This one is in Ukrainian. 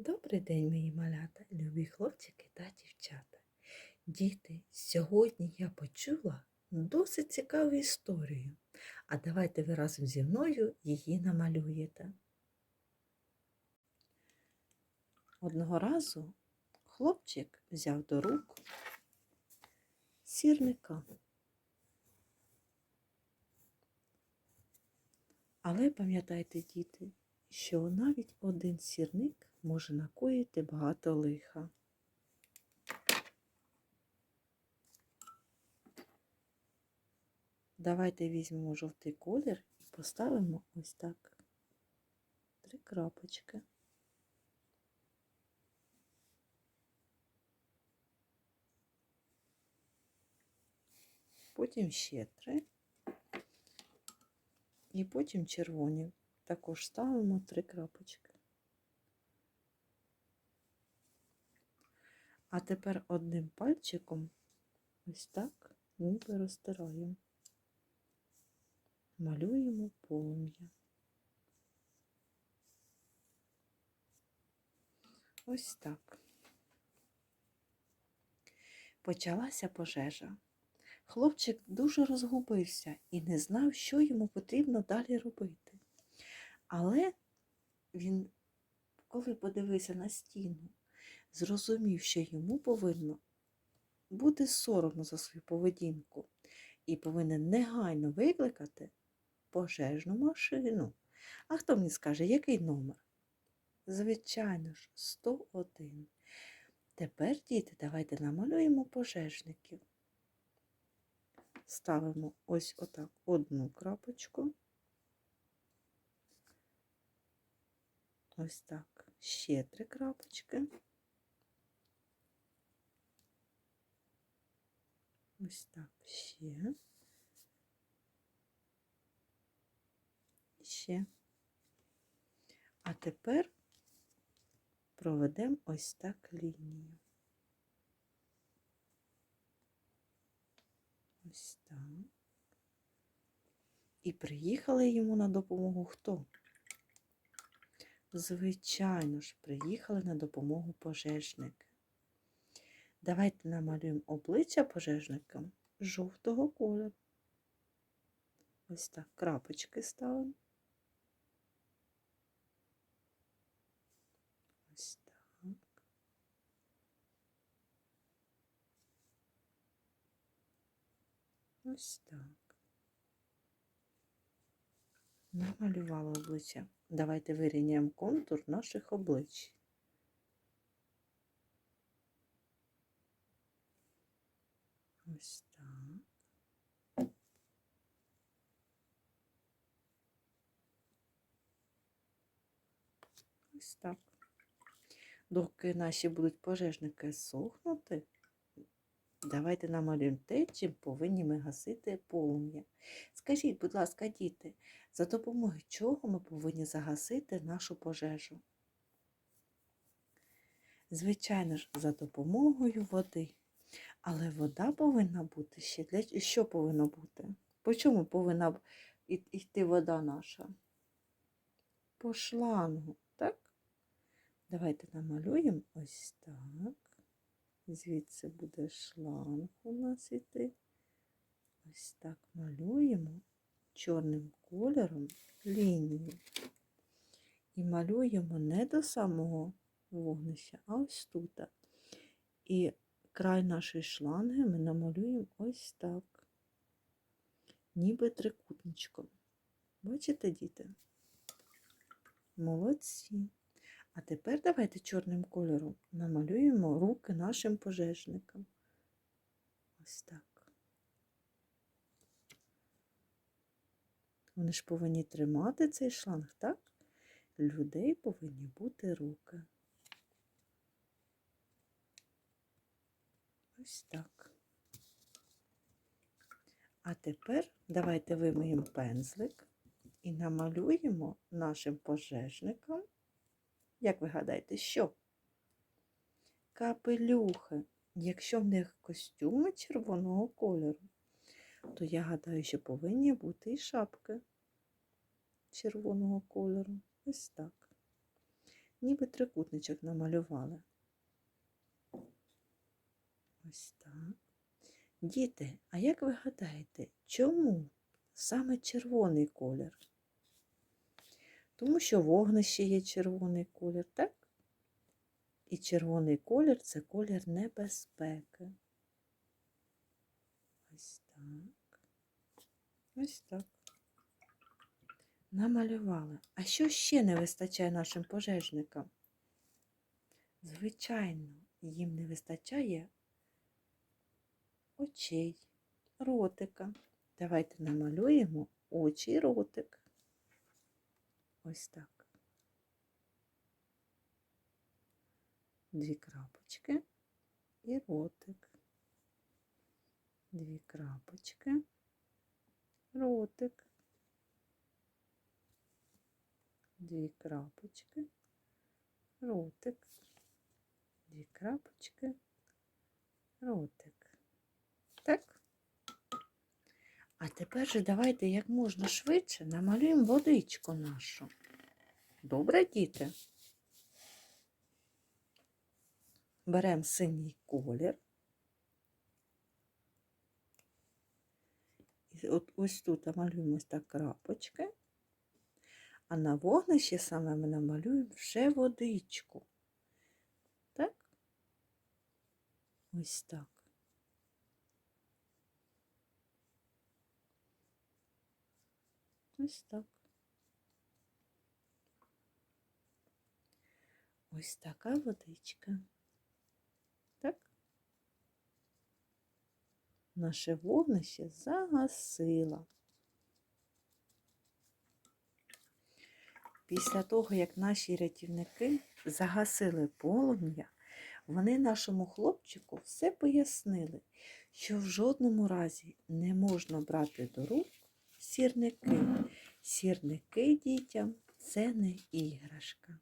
Добрий день, мої малята, любі хлопчики та дівчата. Діти, сьогодні я почула досить цікаву історію. А давайте ви разом зі мною її намалюєте. Одного разу хлопчик взяв до рук сірника. Але пам'ятайте, діти, що навіть один сірник може накоїти багато лиха. Давайте візьмемо жовтий колір і поставимо ось так три крапочки. Потім ще три. І потім червоні. Також ставимо три крапочки. А тепер одним пальчиком ось так ніби розтираємо. Малюємо полум'я. Ось так. Почалася пожежа. Хлопчик дуже розгубився і не знав, що йому потрібно далі робити. Але він, коли подивився на стіну, зрозумів, що йому повинно бути соромно за свою поведінку і повинен негайно викликати пожежну машину. А хто мені скаже, який номер? Звичайно ж, 101. Тепер, діти, давайте намалюємо пожежників. Ставимо ось отак одну крапочку. Ось так, ще три крапочки. Ось так ще. І ще. А тепер проведемо ось так лінію. Ось так. І приїхали йому на допомогу хто? Звичайно ж, приїхали на допомогу пожежники. Давайте намалюємо обличчя пожежникам жовтого кольору. Ось так крапочки ставимо. Ось так. Ось так. Намалювала обличчя. Давайте вирівняємо контур наших облич. Ось так. Доки наші будуть пожежники сохнути, давайте намалюємо те, чим повинні ми гасити полум'я. Скажіть, будь ласка, діти, за допомогою чого ми повинні загасити нашу пожежу? Звичайно ж, за допомогою води. Але вода повинна бути ще для що повинно бути? По чому повинна йти вода наша? По шлангу, так? Давайте намалюємо ось так. Звідси буде шланг у нас іти. Ось так малюємо чорним кольором лінію. І малюємо не до самого вогнища, а ось тут. І край нашої шланги ми намалюємо ось так, ніби трикутничком. Бачите, діти? Молодці. А тепер давайте чорним кольором намалюємо руки нашим пожежникам. Ось так. Вони ж повинні тримати цей шланг, так? Людей повинні бути руки. Ось так. А тепер давайте вимиємо пензлик і намалюємо нашим пожежникам, як ви гадаєте, що? Капелюхи. Якщо в них костюми червоного кольору, то я гадаю, що повинні бути і шапки червоного кольору. Ось так. ніби трикутничок намалювали. Ось так. Діти, а як ви гадаєте, чому саме червоний колір? Тому що вогнище є червоний колір, так? І червоний колір це колір небезпеки. Ось так. Ось так. Намалювали. А що ще не вистачає нашим пожежникам? Звичайно, їм не вистачає очей, ротика. Давайте намалюємо очі і ротик. Ось так. Дві крапочки і ротик. Дві крапочки, ротик. Дві крапочки, ротик. Дві крапочки, ротик. Так? А тепер же давайте як можна швидше намалюємо водичку нашу. Добре, діти? Беремо синій колір. І от ось тут намалюємо так крапочки. А на вогнищі саме ми намалюємо вже водичку. Так? Ось так. Ось так. Ось така водичка. Так? Наше вогнище загасило. Після того, як наші рятівники загасили полум'я, вони нашому хлопчику все пояснили, що в жодному разі не можна брати до рук сірники. Сірники дітям це не іграшка.